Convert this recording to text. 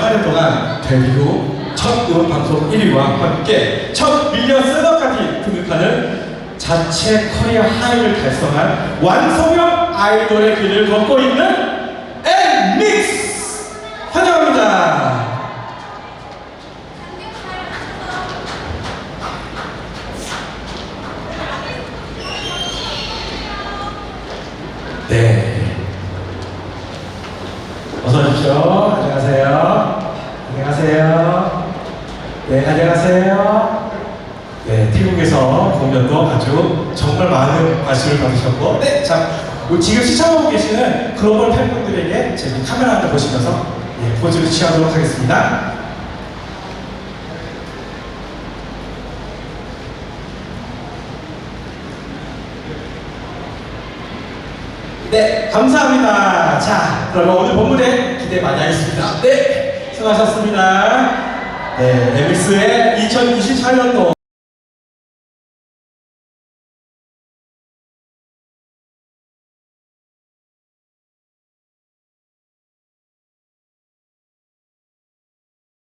8년 동안 데뷔 후 첫 음원 방송 1위와 함께 첫 밀리언 셀러까지 등극하는 자체 커리어 하이를 달성한 완성형 아이돌의 길을 걷고 있는 엠믹스 환영합니다. 네. 어서 오십시오. 안녕하세요. 네, 안녕하세요. 네, 태국에서 공연도 아주 정말 많은 관심을 받으셨고, 네, 자, 뭐 지금 시청하고 계시는 글로벌 팬분들에게 제 카메라 한번 보시면서 예, 포즈를 취하도록 하겠습니다. 네, 감사합니다. 자, 그러면 오늘 본무대 기대 많이 하겠습니다. 네, 수고하셨습니다. 네, MX의 2024년도